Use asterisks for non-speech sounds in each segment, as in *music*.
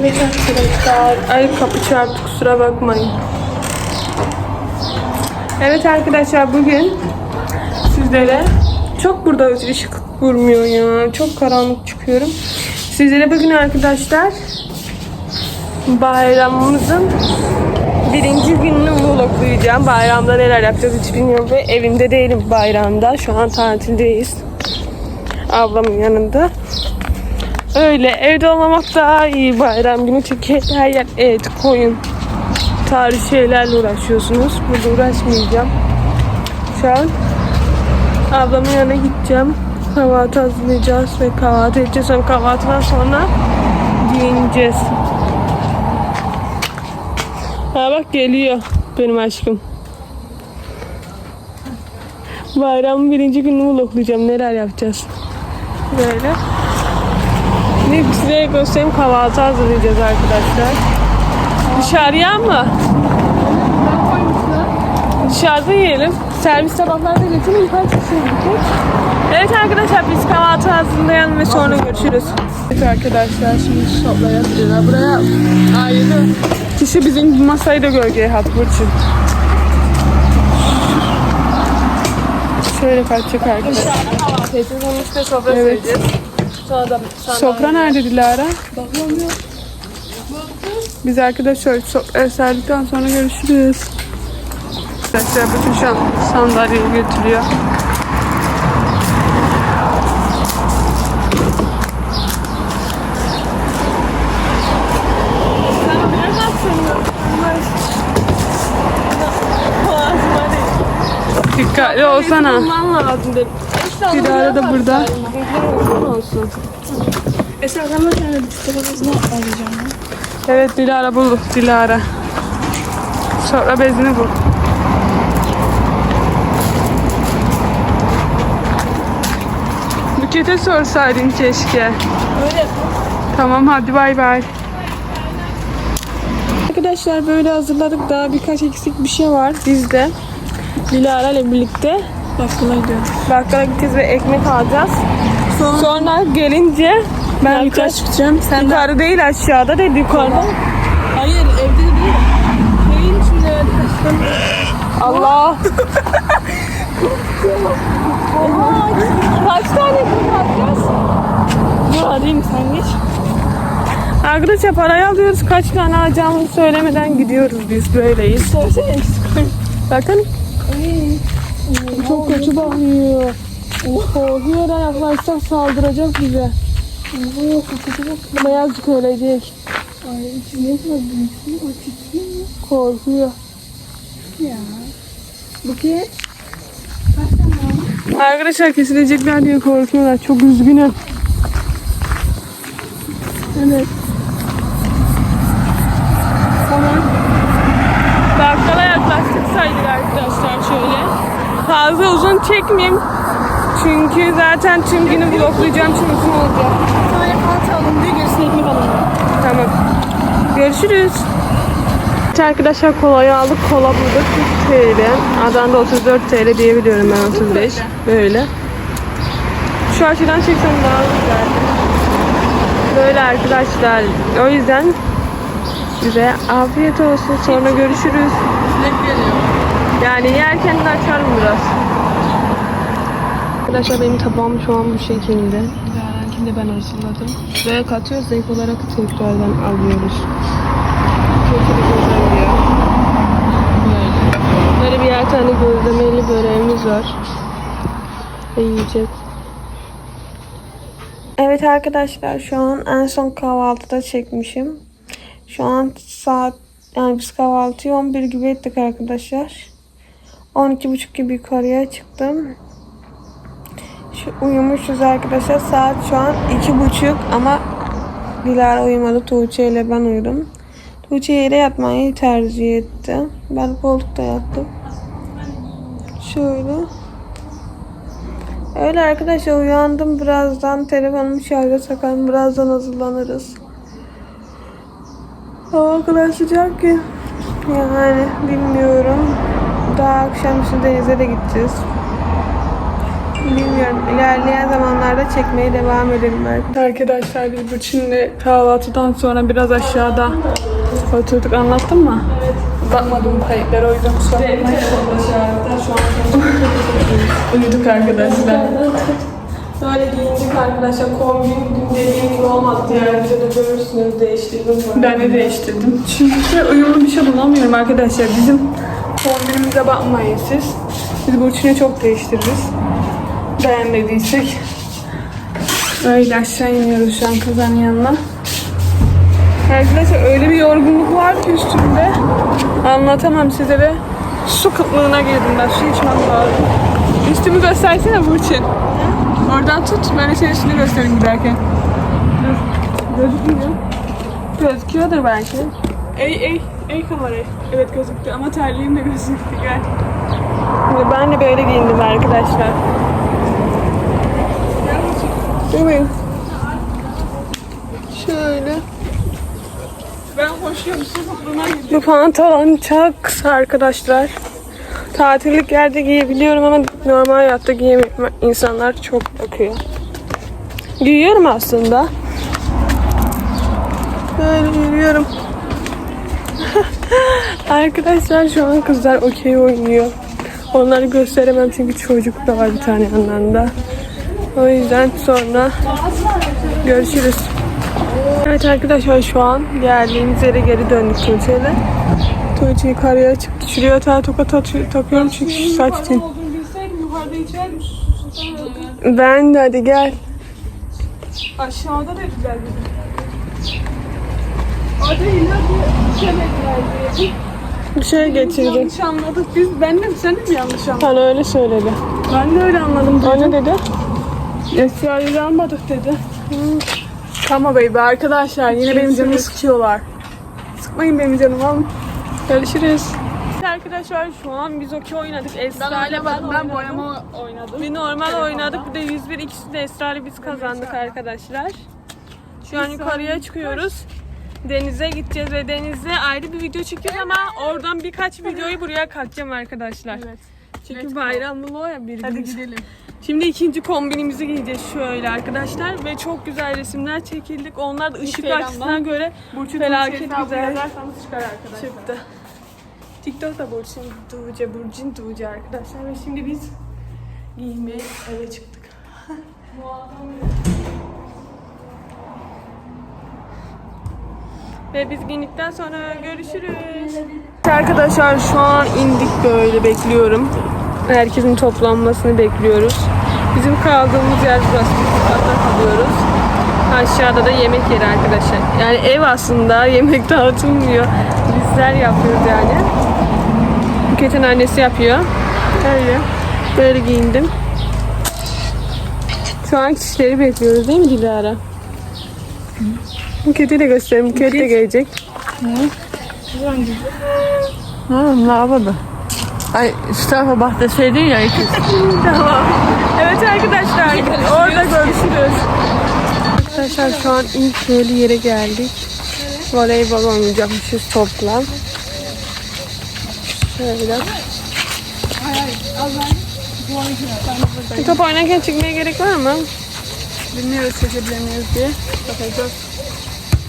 Evet arkadaşlar. Ay kapı çarptı kusura bakmayın. Evet arkadaşlar bugün sizlere çok burada ışık vurmuyor ya. Çok karanlık çıkıyorum. Sizlere bugün arkadaşlar bayramımızın birinci gününü vloglayacağım. Bayramda neler yapacağız hiç bilmiyorum ve evimde değilim bayramda. Şu an tatildeyiz. Ablamın yanında. Öyle evde olmamak daha iyi bayram günü çünkü her yer et, koyun, tarih şeylerle uğraşıyorsunuz. Burada uğraşmayacağım. Şu an ablamın yanına gideceğim. Kahvaltı hazırlayacağız ve kahvaltı edeceğiz. Sonra kahvaltıdan sonra giyineceğiz. Ha bak geliyor benim aşkım. Bayramın birinci gününü vloglayacağım. Neler yapacağız. Böyle. Size göstereyim kahvaltı hazırlayacağız arkadaşlar. Dışarıya mı? Dışarıda yiyelim. Servis tabaklarda getirin kaç kişi? Evet arkadaşlar biz kahvaltı hazırlayalım ve sonra görüşürüz. Evet arkadaşlar şimdi şopla yapacağız. Buraya ayrı. Kişi bizim masayı da gölgeye atmak için. Şöyle kaçacak arkadaşlar. Üstüne sofra evet. Sonra da Sofra nerede Dilara? Biz arkadaşlar sofraya serdikten sonra görüşürüz. Arkadaşlar bütün şu an sandalyeyi götürüyor. Dikkatli olsana. Bulman lazım dedim. Dilara da burada. olsun. Esra ben de kendi kitabınızı arayacağım. Evet Dilara bulduk Dilara. Sonra bezini bul. Buket'e sorsaydın keşke. Öyle Tamam hadi bay bay. Arkadaşlar böyle hazırladık. Daha birkaç eksik bir şey var bizde. Dilara ile birlikte bakkala gidiyorum. bakkala gideceğiz ve ekmek alacağız. Sonra, gelince ben birkaç birkaç çıkacağım. Sen de. yukarı değil aşağıda değil yukarıda. Hayır evde de değil. Neyin içinde kaçtım? Allah. Kaç tane ekmek alacağız? Dur arayayım sen geç. Arkadaşlar parayı alıyoruz. Kaç tane alacağımızı söylemeden gidiyoruz biz böyleyiz. Söylesene Bakın. Çok kötü bakıyor. Korkuyor yaklaşsak saldıracak bize. Beyazcık ölecek. Ay içine büyüksün. O titriyor mu? Korkuyor. Ya. Buket. Arkadaşlar kesilecekler diye korkuyorlar. Çok üzgünüm. Evet. Tamam. Bakkala yaklaştık sayılır arkadaşlar şöyle. Fazla uzun çekmeyeyim. Çünkü zaten tüm günü vloglayacağım. Çünkü uzun olacak. Tane kahvaltı alın gerisini ekmek alın. Tamam. Görüşürüz. Arkadaşlar kolayı aldık. Kola bulduk 3 TL. Adana'da 34 TL diye biliyorum ben 35. Böyle. Şu açıdan çeksem daha güzel. Böyle arkadaşlar. O yüzden size afiyet olsun. Sonra görüşürüz. Yani yerken de açarım biraz. Arkadaşlar benim tabağım şu an bu şekilde. De ben hazırladım. Ve katıyoruz zevk olarak tekrardan alıyoruz. Çok iyi gözlemiyor. Böyle. Böyle birer tane gözlemeli böreğimiz var. Ve yiyeceğiz. Evet arkadaşlar şu an en son kahvaltıda çekmişim. Şu an saat yani biz kahvaltıyı 11 gibi ettik arkadaşlar. 12.30 gibi yukarıya çıktım. Şu uyumuşuz arkadaşlar. Saat şu an 2.30 ama Dilara uyumadı. Tuğçe ile ben uyudum. Tuğçe yere yatmayı tercih etti. Ben koltukta yattım. Şöyle. Öyle arkadaşlar uyandım. Birazdan telefonumu şarja takarım. Birazdan hazırlanırız. Hava o kadar sıcak ki. Yani bilmiyorum. Daha akşamüstü denize de gideceğiz. Bilmiyorum. İlerleyen zamanlarda çekmeye devam edelim belki. Arkadaşlar biz bu Çin'le kahvaltıdan sonra biraz aşağıda oturduk. Anlattın mı? Evet. Bakmadım kayıtlara o yüzden kusura bakmayın. Şu an uyuduk arkadaşlar. Böyle giyindik arkadaşlar. Kombin dün dediğim gibi olmadı. Diğer videoda görürsünüz değiştirdim. Ben de değiştirdim. Çünkü uyumlu bir şey bulamıyorum arkadaşlar. Bizim kombinimize bakmayın siz. Biz Burçin'i çok değiştiririz. Beğenmediysek. Öyle aşağı iniyoruz şu an kazanın yanına. Arkadaşlar öyle bir yorgunluk var ki üstümde. Anlatamam size ve su kıtlığına girdim ben. Su içmem lazım. Üstümü göstersene Burçin. Oradan tut. Ben de senin üstünü göstereyim giderken. Dur. Gözükmüyor. Gözüküyordur belki. Ey ey. Ey kamerayı. Evet gözüktü ama terliğim de gözüktü. Gel. Şimdi ben de böyle giyindim arkadaşlar. Durmayın. Şöyle. Ben koşuyorum. Bu pantolon çok kısa arkadaşlar. Tatillik yerde giyebiliyorum ama normal hayatta giyemiyorum. İnsanlar çok bakıyor. Giyiyorum aslında. Böyle yürüyorum. *laughs* Arkadaşlar şu an kızlar okey oynuyor. Onları gösteremem çünkü çocuk da var bir tane yanlarında. O yüzden sonra görüşürüz. Evet arkadaşlar şu an geldiğimiz yere geri döndük Tuğçe'yle. Tuğçe yukarıya çıktı. Şuraya tane tokat takıyorum çünkü şu saç için. Ben de hadi gel. Aşağıda. Orada yine bir. Bir şey getirdi. Yanlış anladık biz. Ben de sen de mi yanlış anladın? Bana öyle söyledi. Ben de öyle anladım. O ne dedi? Esra'yı almadık dedi. Tamam baby arkadaşlar yine benim canımı sıkıyorlar. Sıkmayın benim canımı alın. Görüşürüz. Arkadaşlar şu an biz okey oynadık. Esra ile ben, Ben boyama oynadım. Bir normal oynadık. Bir de 101 ikisi de Esra ile biz kazandık arkadaşlar. Şu an yukarıya çıkıyoruz. Denize gideceğiz ve denize ayrı bir video çekiyoruz ama oradan birkaç videoyu buraya katacağım arkadaşlar. Evet. Çünkü bayramlı o ya bir Hadi gün. gidelim. Şimdi ikinci kombinimizi giyeceğiz şöyle arkadaşlar ve çok güzel resimler çekildik. Onlar da ışık açısına göre Burçin felaket güzel yazarsanız çıkar arkadaşlar. çıktı. TikTok'ta Burçin Tuğçe, Burçin Tuğçe arkadaşlar ve şimdi biz giymeye eve çıktık. Ve biz giyindikten sonra görüşürüz. Arkadaşlar şu an indik böyle bekliyorum. Herkesin toplanmasını bekliyoruz. Bizim kaldığımız yer burası. Biz katta kalıyoruz. Aşağıda da yemek yeri arkadaşlar. Yani ev aslında *laughs* yemek dağıtılmıyor. Bizler yapıyoruz yani. Buket'in annesi yapıyor. Öyle. Böyle giyindim. Şu an kişileri bekliyoruz değil mi Dilara? Buket'i de göstereyim. Buket de gelecek. Ha, lavaboda. Ay şu tarafa bak deseydin ya. *laughs* Tamam. Evet arkadaşlar orada görüşürüz. Arkadaşlar şu an ilk böyle yere geldik. Voleybol oynayacakmışız topla. Şöyle. Bu top oynarken çıkmaya gerek var mı? Bilmiyoruz çekebilir miyiz diye. Bakacağız.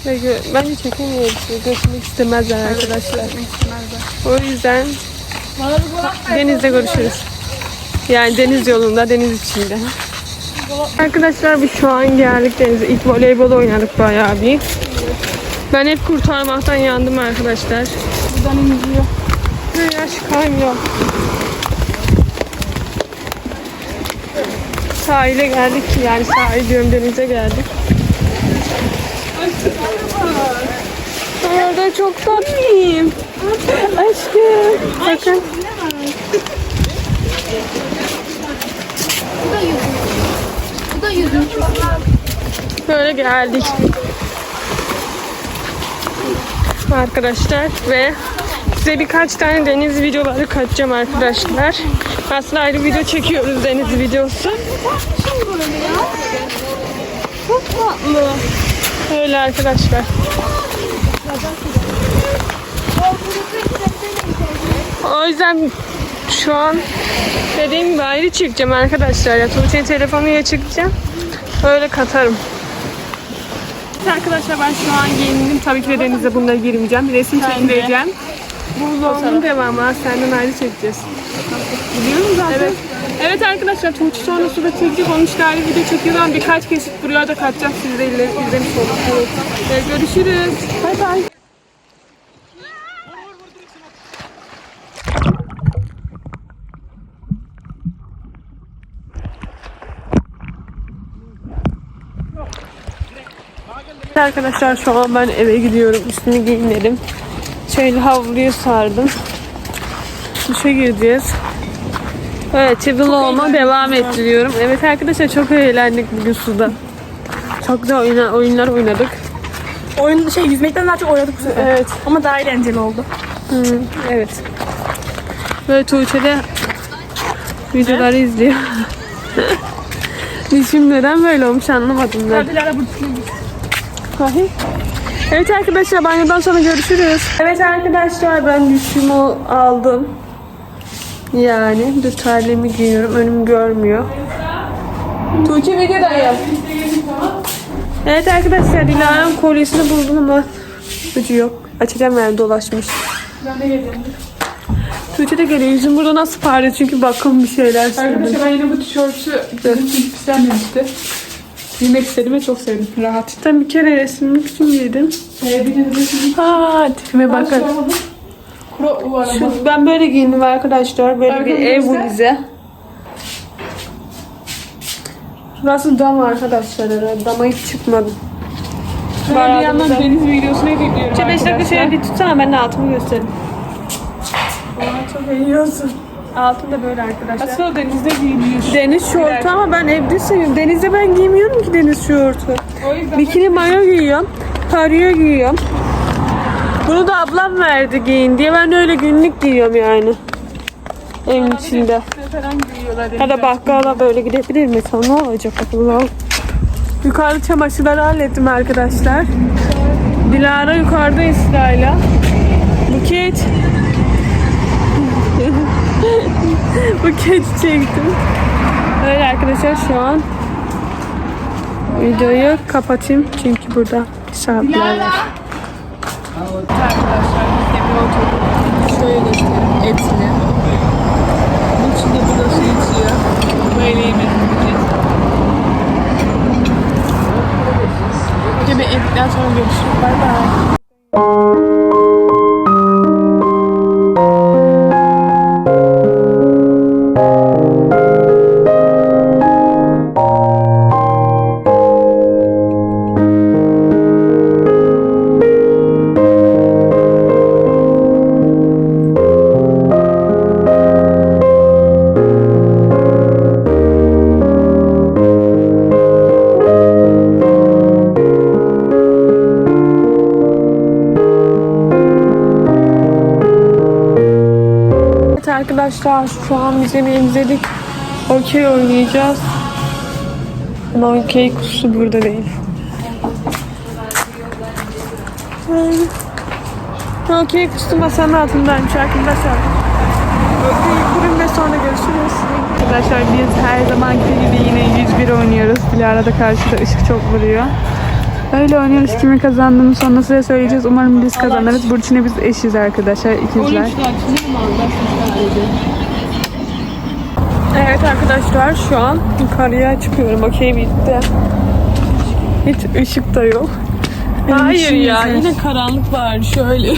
Bence çekemiyoruz. Götürmek istemezler arkadaşlar. İstemezler. O yüzden denizde görüşürüz. Yani deniz yolunda, deniz içinde. Arkadaşlar biz şu an geldik denize. İlk voleybol oynadık bayağı bir. Ben hep kurtarmaktan yandım arkadaşlar. Buradan iniliyor. Yaş kaymıyor. Sahile geldik yani sahil diyorum denize geldik. Orada çok tatlıyım. Aşkım. Bakın. Bu da yüzüm çok Böyle geldik. Arkadaşlar ve size birkaç tane deniz videoları katacağım arkadaşlar. Aslında ayrı video çekiyoruz deniz videosu. Çok tatlı. Öyle arkadaşlar. O yüzden Şu an dediğim gibi ayrı çıkacağım arkadaşlar. Ya Tuğçe'nin telefonuyla çıkacağım. Öyle katarım. Evet Arkadaşlar ben şu an giyindim. Tabii ki de denize bunları girmeyeceğim. Resim çektireceğim. Bu vlogun devamı. Senden ayrı çekeceğiz. Biliyorum zaten. Evet. Evet arkadaşlar Tuğçe sonra suda çekecek. Onun işte ayrı video çekiyor. Ben birkaç kesit buraya da katacağım. Siz de izle- izlemiş olun. Evet, görüşürüz. Bay bay. Arkadaşlar şu an ben eve gidiyorum. Üstümü giyinledim. Şöyle havluyu sardım. Duşa gireceğiz. Evet, vloguma devam ettiriyorum. Evet arkadaşlar çok eğlendik bugün suda. Çok güzel oyuna, oyunlar oynadık. Oyun şey yüzmekten daha çok oynadık bu sefer. Evet. Ama daha eğlenceli oldu. Hı, evet. Böyle Tuğçe de videoları izliyor. *laughs* Dişim neden böyle olmuş anlamadım ben. Dilara burada. Hayır. Evet arkadaşlar banyodan sonra görüşürüz. Evet arkadaşlar ben düşümü aldım. Yani dur terliğimi giyiyorum. Önüm görmüyor. Tuğçe videodayım. Evet arkadaşlar Dilara'nın kolyesini buldum ama ucu yok. Açacağım yani dolaşmış. Ben de geldim. Tuğçe de geliyor. Yüzüm burada nasıl parlıyor çünkü bakım bir şeyler sürdüm. Arkadaşlar ben yine bu tişörtü bizim için istenmemişti. Giymek istedim ve çok sevdim. Rahat. Ben bir kere resmimi için giydim. Ee, bir de resim Aa tipime bakın. Ama. Şu, ben böyle giyindim arkadaşlar. Böyle bir Arkamı ev göster. valize. Burası dam arkadaşlar herhalde. Dama hiç çıkmadım. Ben bir yandan deniz videosunu editliyorum İşte 5 dakika arkadaşlar. şöyle bir tutsana ben de altımı göstereyim. Aa, çok eğiyorsun. Altım da böyle arkadaşlar. Aslında denizde giyiliyor. Deniz şortu ama ben evde seviyorum. Denizde ben giymiyorum ki deniz şortu. Bikini mayo giyiyorum. Paryo giyiyorum. Bunu da ablam verdi giyin diye. Ben öyle günlük giyiyorum yani. Evin içinde. Ya da bakkala böyle gidebilir mi? Sonra ne olacak Allah'ım? Yukarıda çamaşırları hallettim arkadaşlar. Dilara yukarıda Esra'yla. Buket. Buket çektim. Öyle arkadaşlar şu an videoyu kapatayım çünkü burada misafirler var. Arkadaşlar biz de bir oturduk. Şöyle göstereyim hepsini. Bu içinde burada su içiyor. Böyle yiyeceğiz. Yemek yedikten sonra görüşürüz. Bay bay. Arkadaşlar şu an biz yemeğimizi yedik. Okey oynayacağız. Ama okey kutusu burada değil. Okey kutusu masanın altındaymış arkadaşlar. Okey kurun ve sonra görüşürüz. Arkadaşlar biz her zamanki gibi yine 101 oynuyoruz. Dilara da karşıda ışık çok vuruyor. Öyle oynuyoruz. Kimi kazandığını sonra size söyleyeceğiz. Umarım biz kazanırız. Burçin'e biz eşiz arkadaşlar. ikizler. Evet arkadaşlar şu an yukarıya çıkıyorum. Okey bitti. Hiç ışık da yok. Hayır ya yine karanlık var şöyle.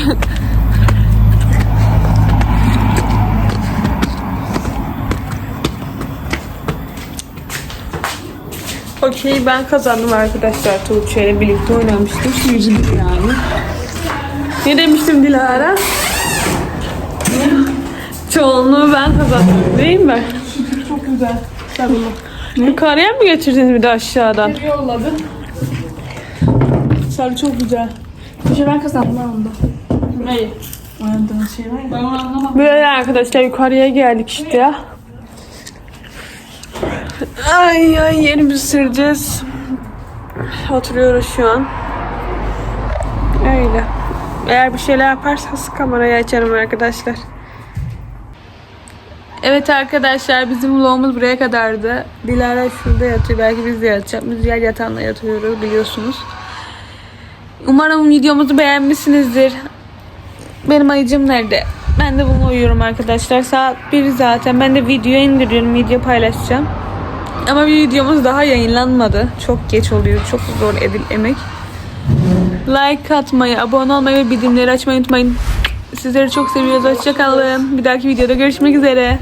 Okey ben kazandım arkadaşlar Tuğçe ile birlikte oynamıştım. Yüzü yani. Ne demiştim Dilara? Çoğunluğu ben kazandım değil mi? Güzel. Bunu. Yukarıya mı getirdiniz bir de aşağıdan? yolladı. Sarı çok güzel. Bir şey ben kazandım ben onda. Neyi? Oynadığın şey var ya. Ben onu anlamam. Böyle arkadaşlar yukarıya geldik işte ya. Ay ay yerimizi süreceğiz. Oturuyoruz şu an. Öyle. Eğer bir şeyler yaparsanız kamerayı açarım arkadaşlar. Evet arkadaşlar bizim vlogumuz buraya kadardı. Dilara şurada yatıyor. Belki biz de yatacağız. Biz diğer yatağında yatıyoruz biliyorsunuz. Umarım videomuzu beğenmişsinizdir. Benim ayıcım nerede? Ben de bunu uyuyorum arkadaşlar. Saat 1 zaten. Ben de video indiriyorum. Video paylaşacağım. Ama bir videomuz daha yayınlanmadı. Çok geç oluyor. Çok zor edil emek. Like atmayı, abone olmayı ve bildirimleri açmayı unutmayın. Sizleri çok seviyoruz. Hoşçakalın. Bir dahaki videoda görüşmek üzere.